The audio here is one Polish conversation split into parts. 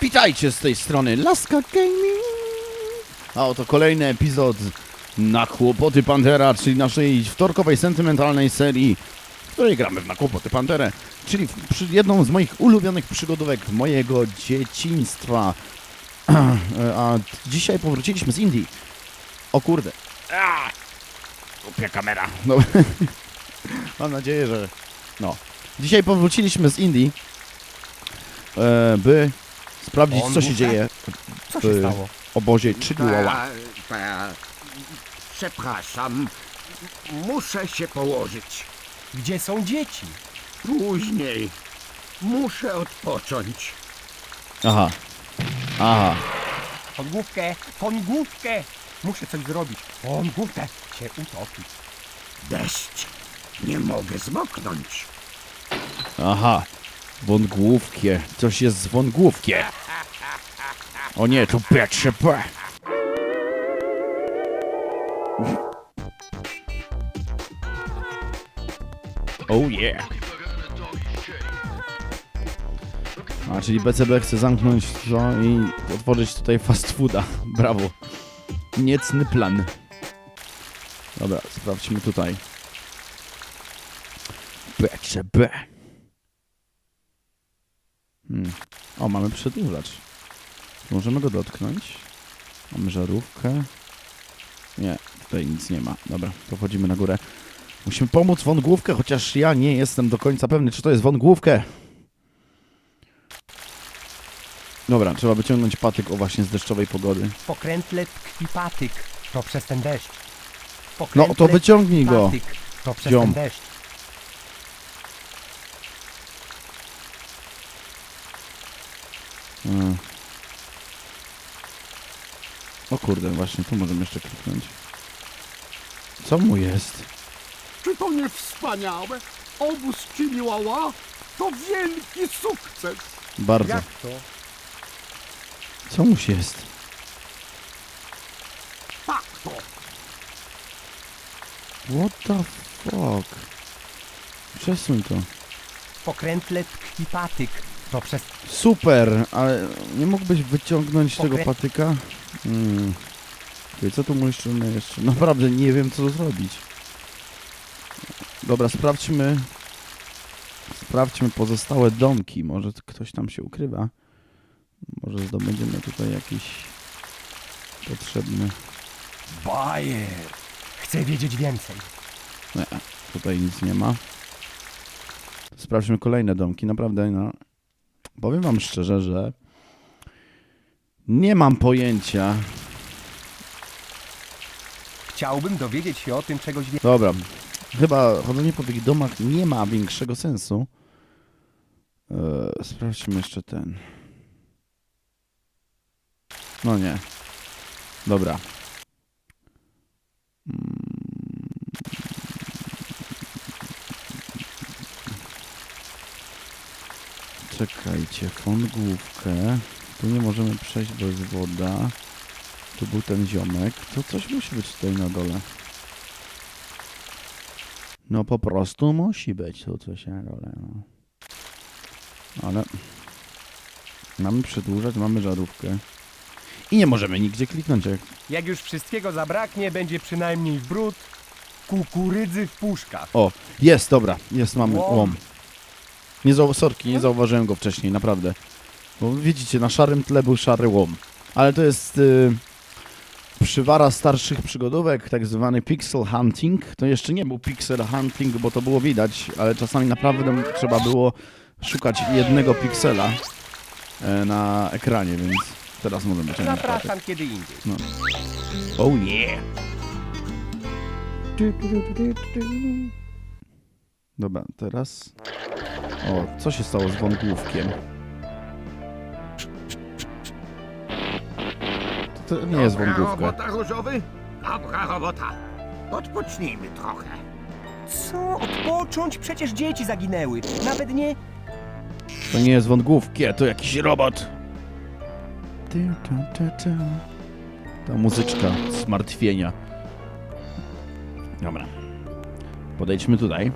Witajcie z tej strony Laska Gaming. A oto kolejny epizod na Kłopoty Pantera, czyli naszej wtorkowej sentymentalnej serii, w której gramy w Na Kłopoty Panterę, czyli w, przy, jedną z moich ulubionych przygodówek mojego dzieciństwa. A dzisiaj powróciliśmy z Indii. O kurde. A, Głupia kamera. No, mam nadzieję, że... No. Dzisiaj powróciliśmy z Indii, e, by sprawdzić, On co się dzieje Co w się stało? obozie Chihuahua. Pa, pa, przepraszam, muszę się położyć. Gdzie są dzieci? Później. Muszę odpocząć. Aha. Aha. Pod główkę, pod główkę! Muszę coś zrobić. Pod główkę się utopi. Deszcz. Nie mogę zmoknąć. Aha. Wągłówkie. Coś jest z wągłówkiem. O nie, tu PCP. Oh yeah. A, czyli BCB chce zamknąć to i otworzyć tutaj fast fooda. Brawo. Niecny plan. Dobra, sprawdźmy tutaj. BCB. Hmm. O, mamy przedłużacz. Możemy go dotknąć. Mamy żarówkę. Nie, tutaj nic nie ma. Dobra, to wchodzimy na górę. Musimy pomóc wągłówkę, chociaż ja nie jestem do końca pewny, czy to jest wągłówkę. Dobra, trzeba wyciągnąć patyk, o właśnie, z deszczowej pogody. Pokrętle tkwi patyk. To przez ten deszcz. No, Pokrętle to wyciągnij go. patyk. To przez Ziom. ten deszcz. O kurde, właśnie, tu możemy jeszcze kliknąć. Co mu jest? Czy to nie wspaniałe? Obóz Chihuahua to wielki sukces. Bardzo. Jak to? Co mu się jest? Tak to. What the fuck? Przesuń to. Pokrętle tkwi patyk. Przez... Super, ale nie mógłbyś wyciągnąć tego Pokrę- patyka? Hmm. Co tu jeszcze jeszcze? Naprawdę nie wiem, co zrobić. Dobra, sprawdźmy. Sprawdźmy pozostałe domki. Może ktoś tam się ukrywa. Może zdobędziemy tutaj jakiś potrzebny. Bajer. Chcę wiedzieć więcej. Nie, tutaj nic nie ma. Sprawdźmy kolejne domki. Naprawdę, no. Powiem wam szczerze, że nie mam pojęcia. Chciałbym dowiedzieć się o tym czegoś więcej. Dobra. Chyba chodzenie po tych domach nie ma większego sensu. Eee, sprawdźmy jeszcze ten. No nie. Dobra. Czekajcie, fongłówkę. Tu nie możemy przejść bez woda. Tu był ten ziomek. To coś musi być tutaj na dole. No po prostu musi być tu coś na dole. No. Ale mamy przedłużać, mamy żarówkę. I nie możemy nigdzie kliknąć. Jak... Jak już wszystkiego zabraknie, będzie przynajmniej brud kukurydzy w puszkach. O, jest, dobra, jest, mamy Łom. łom. Nie zau... Sorki, nie zauważyłem go wcześniej, naprawdę. Bo widzicie, na szarym tle był szary łom. Ale to jest y, przywara starszych przygodówek, tak zwany pixel hunting. To jeszcze nie był pixel hunting, bo to było widać, ale czasami naprawdę trzeba było szukać jednego piksela e, na ekranie, więc teraz możemy patyk. Zapraszam kiedy indziej. Oh yeah! Dobra, teraz... O, co się stało z wągłówkiem? To, to nie jest Dobra wągłówka. robota, Różowy? Dobra robota. Odpocznijmy trochę. Co? Odpocząć? Przecież dzieci zaginęły. Nawet nie... To nie jest wągłówkie, to jakiś robot. Ty. Ta muzyczka zmartwienia. Dobra. Podejdźmy tutaj.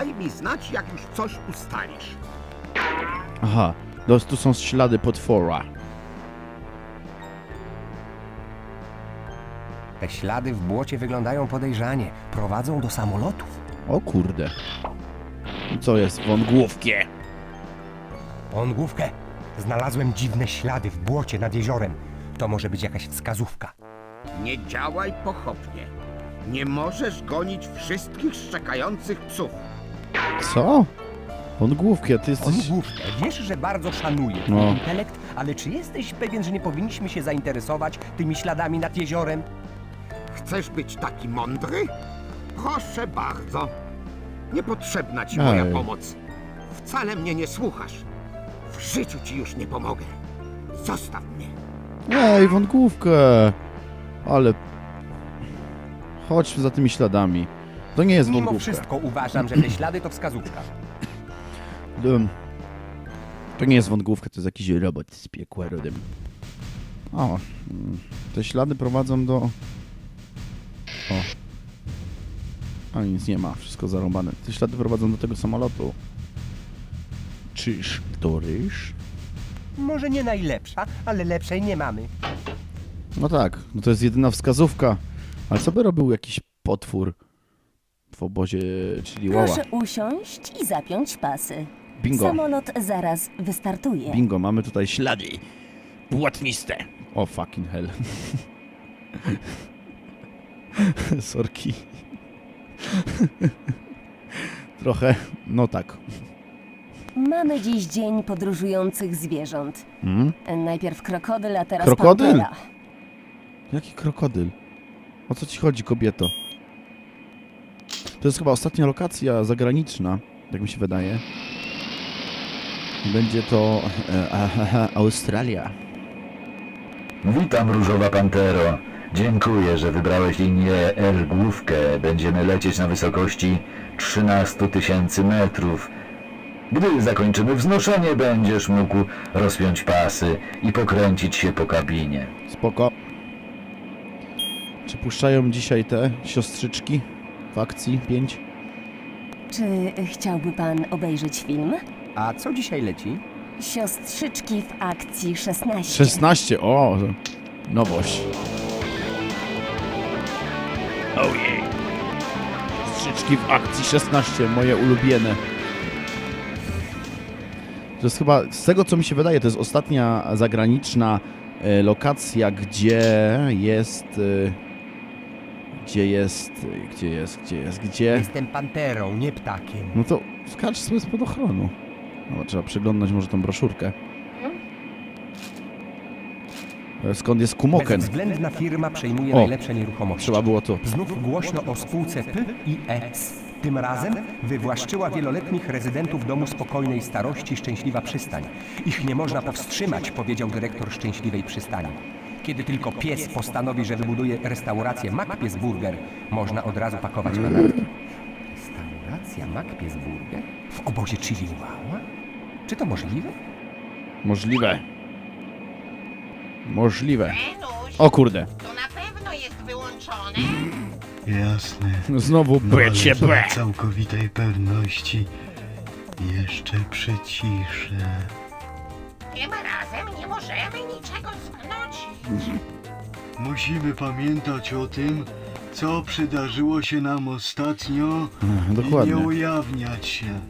Daj mi znać, jak już coś ustalisz. Aha, to, tu są ślady potwora. Te ślady w błocie wyglądają podejrzanie. Prowadzą do samolotów. O kurde. Co jest? Wągłówkie. On główkę. Znalazłem dziwne ślady w błocie nad jeziorem. To może być jakaś wskazówka. Nie działaj pochopnie. Nie możesz gonić wszystkich szczekających psów. Co? Wągłówkie, ty On jesteś... główkę. Wiesz, że bardzo szanuję twój No. intelekt, ale czy jesteś pewien, że nie powinniśmy się zainteresować tymi śladami nad jeziorem? Chcesz być taki mądry? Proszę bardzo. Niepotrzebna ci moja Ej. pomoc. Wcale mnie nie słuchasz. W życiu ci już nie pomogę. Zostaw mnie. Ej, wągłówkę! Ale... Chodź za tymi śladami. To nie jest Mimo wszystko uważam, że te ślady to wskazówka. To nie jest wągłówka, to jest jakiś robot z piekła rodem. O, mm, te ślady prowadzą do... O. A nic nie ma, wszystko zarąbane. Te ślady prowadzą do tego samolotu. Czyż to ryż? Może nie najlepsza, ale lepszej nie mamy. No tak, no to jest jedyna wskazówka. Ale co by robił jakiś potwór w obozie, czyli łała? Proszę usiąść i zapiąć pasy. Bingo. Samolot zaraz wystartuje. Bingo, mamy tutaj ślady. Błotniste. O fucking hell. Sorki. Trochę, no tak. Mamy dziś dzień podróżujących zwierząt. Hmm? Najpierw krokodyl, a teraz Krokodyl? pantera. Jaki krokodyl? O co ci chodzi, kobieto? To jest chyba ostatnia lokacja zagraniczna, tak mi się wydaje. Będzie to e, Australia. Witam Różowa Pantero. Dziękuję, że wybrałeś linię L główkę. Będziemy lecieć na wysokości 13 tysięcy metrów. Gdy zakończymy wznoszenie, będziesz mógł rozpiąć pasy i pokręcić się po kabinie. Spoko. Czy puszczają dzisiaj te siostrzyczki w akcji 5? Czy chciałby pan obejrzeć film? A co dzisiaj leci? Siostrzyczki w akcji 16. 16, o! Nowość. Ojej. Siostrzyczki w akcji 16, moje ulubione. To jest chyba, z tego co mi się wydaje, to jest ostatnia zagraniczna e, lokacja, gdzie jest... E, gdzie jest... Gdzie jest, gdzie jest, gdzie... Jestem panterą, nie ptakiem. No to skacz sobie spod ochronu. No, trzeba przeglądać może tą broszurkę. E, Skąd jest Kumoken? Bezwzględna firma przejmuje O. najlepsze nieruchomości. Trzeba było to. Znów głośno o spółce P i S. Tym razem wywłaszczyła wieloletnich rezydentów domu spokojnej starości Szczęśliwa Przystań. Ich nie można powstrzymać, powiedział dyrektor Szczęśliwej Przystani. Kiedy tylko pies postanowi, że wybuduje restaurację Macpies Burger, można od razu pakować manatki. Restauracja Macpies Burger? W obozie Chihuahua? Czy to możliwe? Możliwe. Możliwe. O kurde. to na pewno jest wyłączone. Jasne. Znowu No, B ale dla B. całkowitej pewności jeszcze przyciszę. Tym razem nie możemy niczego zgnocić. Musimy pamiętać o tym, co przydarzyło się nam ostatnio i Dokładnie. nie ujawniać się.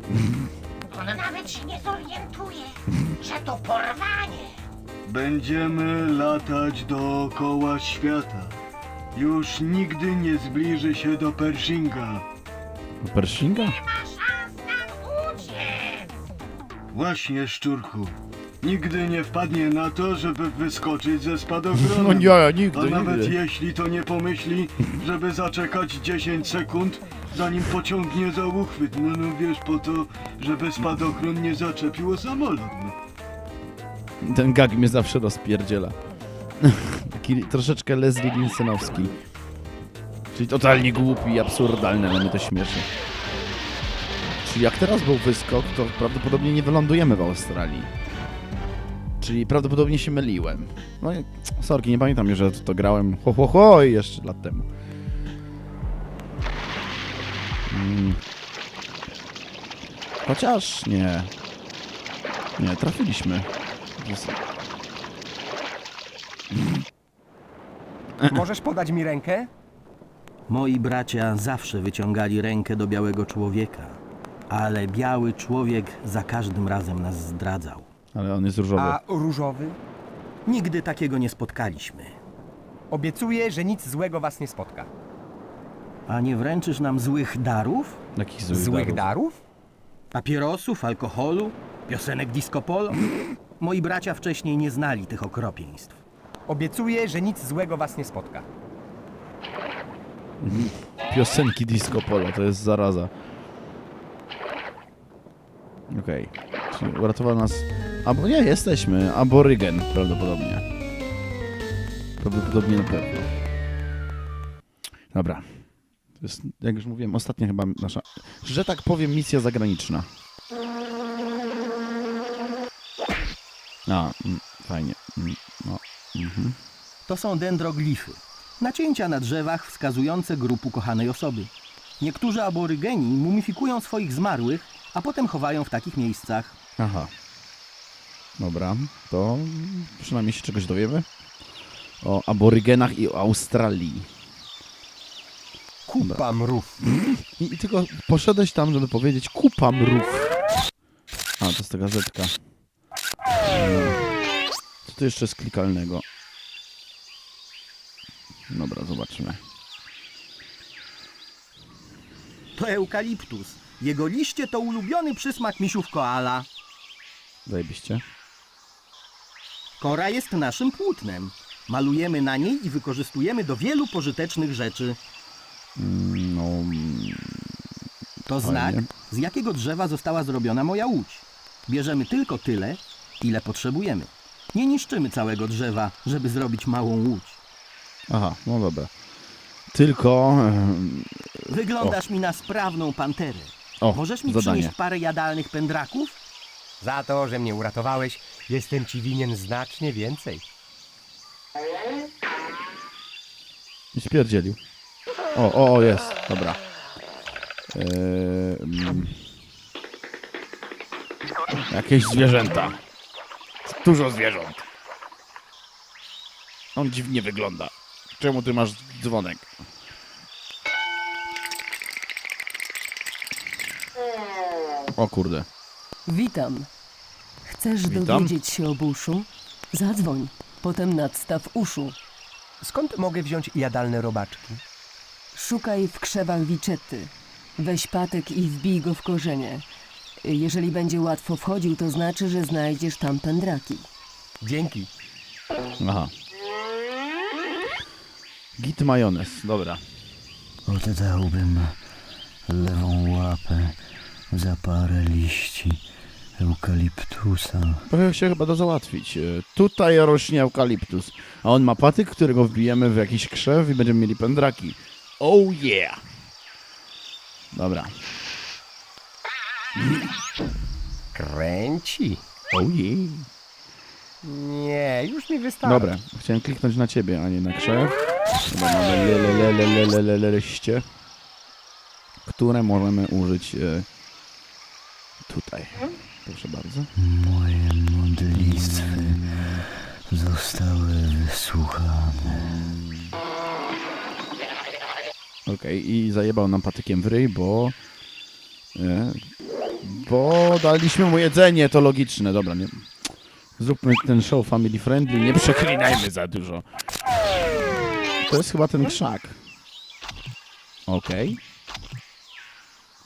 On nawet się nie zorientuje, że to porwanie. Będziemy latać dookoła świata. Już nigdy nie zbliży się do Pershinga. Pershinga? Nie ma szans nam uciec. Właśnie, szczurku. Nigdy nie wpadnie na to, żeby wyskoczyć ze spadochronu. No nie, nigdy, A nawet nigdy. jeśli to nie pomyśli, żeby zaczekać 10 sekund, zanim pociągnie za uchwyt. No, no wiesz, po to, żeby spadochron nie zaczepiło samolot. No. Ten gag mnie zawsze rozpierdziela. Taki troszeczkę Leslie Linsenowski. Czyli totalnie głupi i absurdalny, ale mnie to śmieszy. Czyli jak teraz był wyskok, to prawdopodobnie nie wylądujemy w Australii. Czyli prawdopodobnie się myliłem. No i sorki, nie pamiętam już, że to grałem ho ho ho i jeszcze lat temu. Mm. Chociaż nie. Nie, trafiliśmy. Możesz podać mi rękę? Moi bracia zawsze wyciągali rękę do białego człowieka, ale biały człowiek za każdym razem nas zdradzał. Ale on jest różowy. A różowy? Nigdy takiego nie spotkaliśmy. Obiecuję, że nic złego was nie spotka. A nie wręczysz nam złych darów? Jakich złych, Złych darów? darów? Papierosów, alkoholu, piosenek disco polo? Moi bracia wcześniej nie znali tych okropieństw. Obiecuję, że nic złego was nie spotka. Piosenki disco polo, to jest zaraza. Okej. Uratował nas... Albo nie, jesteśmy. Aborygen prawdopodobnie. Prawdopodobnie na pewno. Dobra. To jest, jak już mówiłem, ostatnia chyba nasza, że tak powiem, misja zagraniczna. A, mm, fajnie. Mm, no, mhm. To są dendroglify. Nacięcia na drzewach wskazujące grób ukochanej osoby. Niektórzy aborygeni mumifikują swoich zmarłych, a potem chowają w takich miejscach. Aha. Dobra, to przynajmniej się czegoś dowiemy. O aborygenach i o Australii. Kupa mrów. I, I tylko poszedłeś tam, żeby powiedzieć kupa mrów. A, to jest ta gazetka. Mm. Co tu jeszcze jest klikalnego? Dobra, zobaczmy. To eukaliptus. Jego liście to ulubiony przysmak misiów koala. Zajebiście. Kora jest naszym płótnem. Malujemy na niej i wykorzystujemy do wielu pożytecznych rzeczy. No, To Fajnie. znak, z jakiego drzewa została zrobiona moja łódź. Bierzemy tylko tyle, ile potrzebujemy. Nie niszczymy całego drzewa, żeby zrobić małą łódź. aha, no dobra. Tylko... Wyglądasz mi na sprawną panterę. O, Możesz mi zadanie. przynieść parę jadalnych pędraków? Za to, że mnie uratowałeś, jestem ci winien znacznie więcej. I spierdzielił. O, o, o, jest. Dobra. Eee. Jakieś zwierzęta. Dużo zwierząt. On dziwnie wygląda. Czemu ty masz dzwonek? O kurde. Witam. Chcesz Witam. dowiedzieć się o buszu? Zadzwoń. Potem nadstaw uszu. Skąd mogę wziąć jadalne robaczki? Szukaj w krzewach wiczety. Weź patyk i wbij go w korzenie. Jeżeli będzie łatwo wchodził, to znaczy, że znajdziesz tam pędraki. Dzięki. Aha. Git majonez, dobra. Oddałbym lewą łapę za parę liści eukaliptusa. Pojechał się chyba to załatwić. E, tutaj rośnie eukaliptus, a on ma patyk, którego wbijemy w jakiś krzew i będziemy mieli pędraki. Oh yeah! Dobra. Kręci. Oh Ojej. Nie, już mi wystarczy. Dobra, chciałem kliknąć na ciebie, a nie na krzew. Chyba mamy leleleleleleleliście, które możemy użyć e, tutaj. Proszę bardzo. Moje modlitwy zostały wysłuchane. Okej, i zajebał nam patykiem w ryj, bo... Nie, bo daliśmy mu jedzenie, to logiczne. Dobra, nie... Zróbmy ten show family friendly, nie przeklinajmy za dużo. To jest chyba ten krzak. Okej.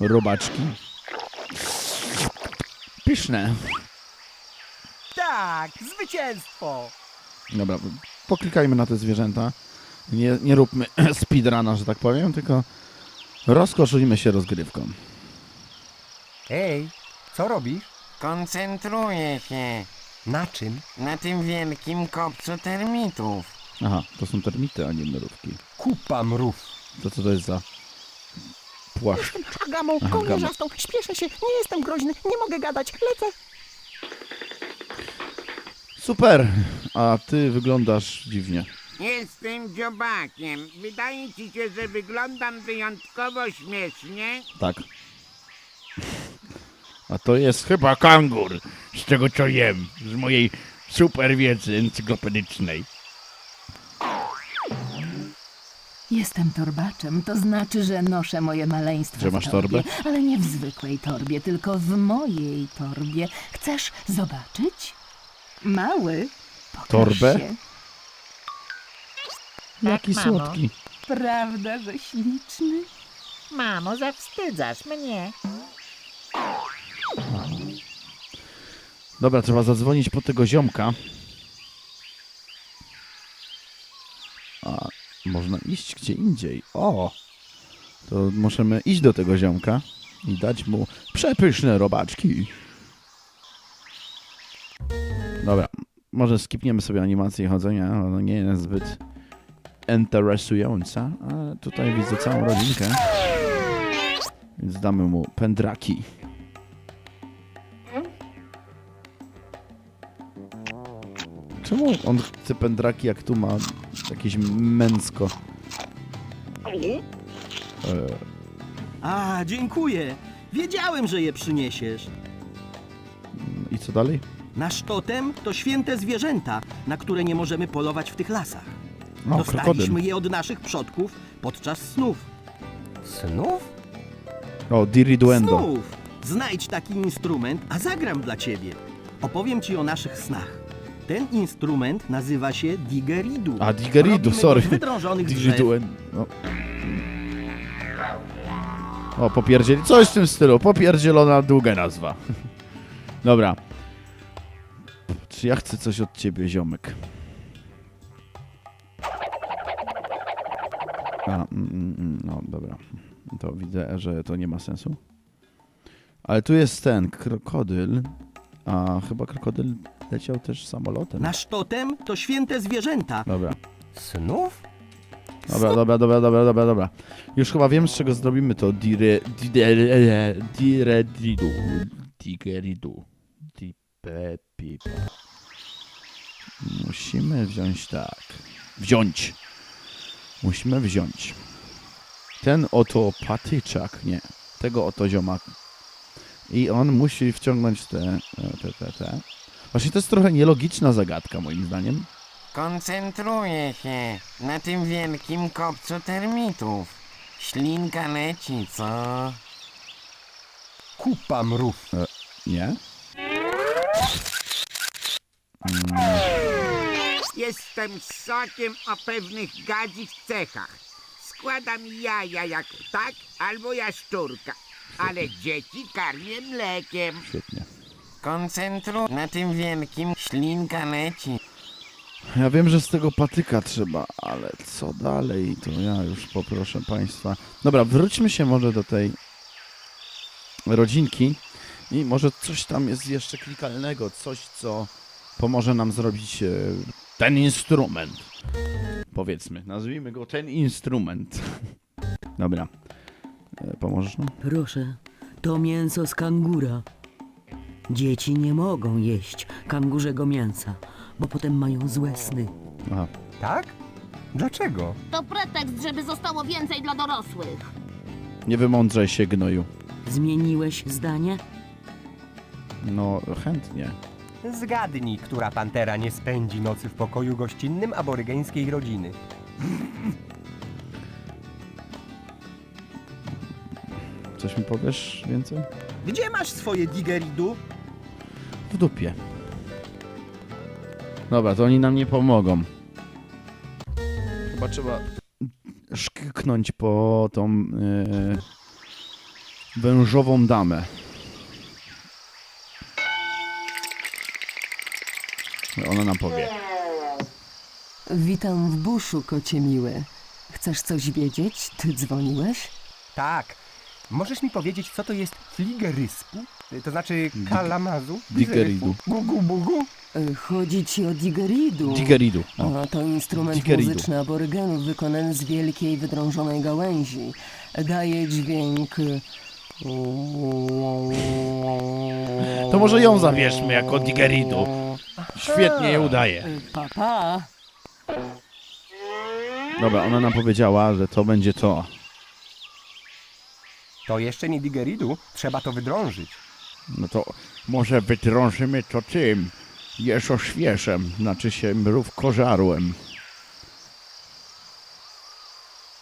Robaczki. Pyszne. Tak, zwycięstwo! Dobra, poklikajmy na te zwierzęta. Nie, nie róbmy speedruna, że tak powiem, tylko rozkoszujmy się rozgrywką. Ej, co robisz? Koncentruję się Na czym? na tym wielkim kopcu termitów. Aha, to są termity, a nie mrówki. Kupa mrów. To co to jest za płaszcz? Gamą Aha, gamą. kołnierzastą. Śpieszę się, nie jestem groźny, nie mogę gadać, lecę. Super! A ty wyglądasz dziwnie. Jestem dziobakiem. Wydaje ci się, że wyglądam wyjątkowo śmiesznie? Tak. A to jest chyba kangur, z tego co jem, z mojej super wiedzy encyklopedycznej. Jestem torbaczem, to znaczy, że noszę moje maleństwo Że w masz torbie, torbę? Ale nie w zwykłej torbie, tylko w mojej torbie. Chcesz zobaczyć? Mały, pokaż Torbę? się. Jaki mamo. słodki. Prawda, że śliczny? Mamo, zawstydzasz mnie. Dobra, trzeba zadzwonić po tego ziomka. Można iść gdzie indziej. O! To możemy iść do tego ziomka i dać mu przepyszne robaczki. Dobra, może skipniemy sobie animację chodzenia, ona nie jest zbyt interesująca, ale tutaj widzę całą rodzinkę. Więc damy mu pędraki. Czemu on chce pędraki, jak tu ma jakieś męsko? E, A, dziękuję. Wiedziałem, że je przyniesiesz. I co dalej? Nasz totem to święte zwierzęta, na które nie możemy polować w tych lasach. O, Dostaliśmy krokodyl. je od naszych przodków podczas snów. Snów? O, diriduendo. Snów! Znajdź taki instrument, a zagram dla ciebie. Opowiem ci o naszych snach. Ten instrument nazywa się digeridu. A, digeridu, Robimy go sorry. Z wydrążonych drzew. Diriduendo. No. O, popierdzieli. Coś w tym stylu. Popierdzielona długa nazwa. Dobra. Czy ja chcę coś od ciebie, ziomek? A, mm, mm, mm, no dobra. To widzę, że to nie ma sensu. Ale tu jest ten krokodyl. A chyba krokodyl leciał też samolotem. Nasz totem to święte zwierzęta. Dobra. Snów? Dobra, dobra, dobra, dobra, dobra, dobra. Już chyba wiem, z czego zrobimy to dire... dire... diredidu. Digeridu. Dipepipa. Musimy wziąć tak. Wziąć. Musimy wziąć. Ten oto patyczak, nie. Tego oto ziomak. I on musi wciągnąć te, te, te, te. Właśnie to jest trochę nielogiczna zagadka, moim zdaniem. Koncentruję się na tym wielkim kopcu termitów. Ślinka leci, co? Kupa mrów. Nie? Jestem ssokiem o pewnych gadzich cechach. Składam jaja jak ptak albo jaszczurka, ale dzieci karmię mlekiem. Świetnie. Koncentruj na tym wielkim ślinka leci. Ja wiem, że z tego patyka trzeba, ale co dalej, to ja już poproszę Państwa. Dobra, wróćmy się może do tej rodzinki i może coś tam jest jeszcze klikalnego, coś, co pomoże nam zrobić e, ten instrument. Powiedzmy, nazwijmy go ten instrument. Dobra, e, pomożesz nam? Proszę, to mięso z kangura. Dzieci nie mogą jeść kangurzego mięsa, bo potem mają złe sny. Aha, Tak? Dlaczego? To pretekst, żeby zostało więcej dla dorosłych. nie wymądrzaj się, gnoju. Zmieniłeś zdanie? No, chętnie. Zgadnij, która pantera nie spędzi nocy w pokoju gościnnym aborygeńskiej rodziny. Coś mi powiesz więcej? Gdzie masz swoje digeridu? W dupie. Dobra, to oni nam nie pomogą. Chyba trzeba szknąć po tą yy, wężową damę. Ona nam powie. Witam w buszu, kocie miły. Chcesz coś wiedzieć? Ty dzwoniłeś? Tak. Możesz mi powiedzieć, co to jest fligeryspu? To znaczy kalamazu? Digeridu. Gugu bugu? Y, Chodzi ci o digeridu. Digeridu. O. A, to instrument Digeridu. muzyczny aborygenów wykonany z wielkiej wydrążonej gałęzi. Daje dźwięk... To może ją zabierzmy jako digeridu. Świetnie je udaje. Y, Papa, Dobra, ona nam powiedziała, że to będzie to. To jeszcze nie digeridu, trzeba to wydrążyć. No to może wytrążymy to tym jeszoświeszem, znaczy się mrówkożarłem.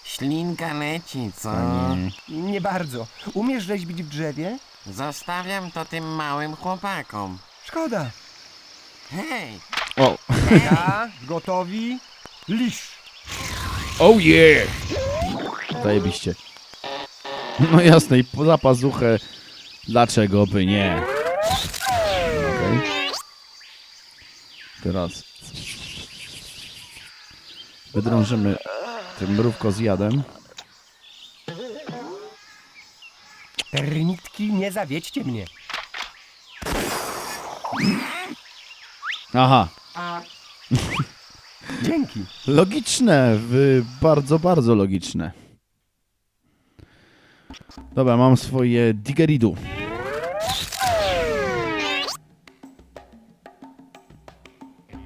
Ślinka leci, co? Nie. Nie bardzo. Umiesz rzeźbić w drzewie? Zostawiam to tym małym chłopakom. Szkoda. Hej, O, Ja, gotowi, lisz. oh yeah! Zajebiście. No jasne, i poza pazuchę, dlaczego by nie? Okej. Teraz wydrążymy tym mrówko zjadem. Termitki, nie zawiedźcie mnie. Aha, Dzięki. logiczne, bardzo, bardzo logiczne. Dobra, mam swoje digeridu.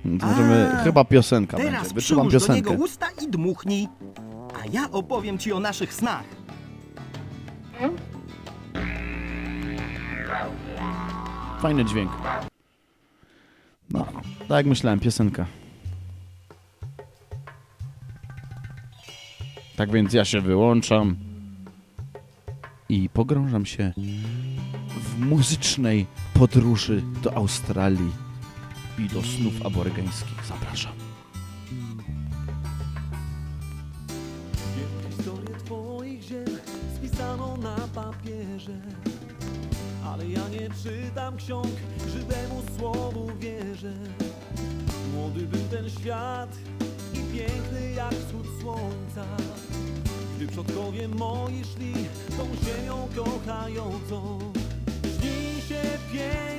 Możemy, A, chyba piosenka Teraz będzie. Wyczuwam przyłóż do niego piosenkę. usta i dmuchnij, a ja opowiem ci o naszych snach. Fajny dźwięk. No, tak jak myślałem, piosenka. Tak więc ja się wyłączam i pogrążam się w muzycznej podróży do Australii i do snów aborygeńskich. Zapraszam. Historię twoich ziem spisaną na papierze Ale ja nie czytam ksiąg, żywemu słowu wierzę Młody był ten świat i piękny jak wschód słońca Gdy przodkowie moi szli tą ziemią kochającą. Się piękny,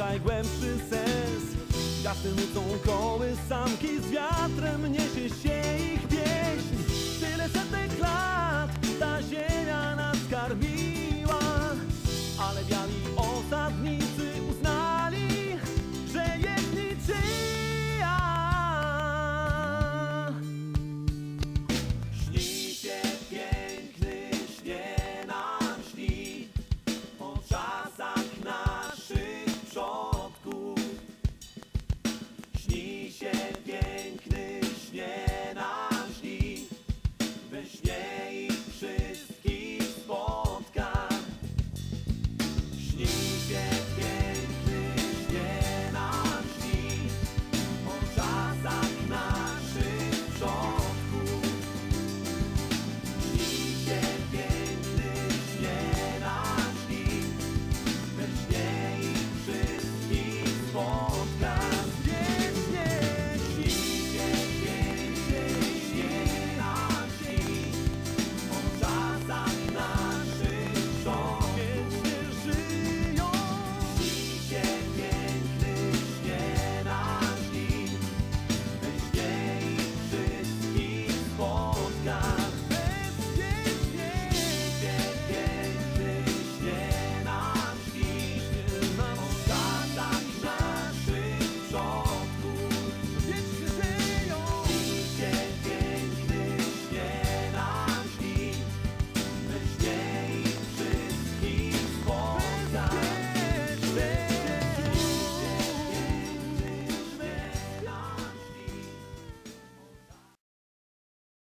każdy zwyczaj głębszy sens. Jasnym nucą kołysanki z wiatrem niesie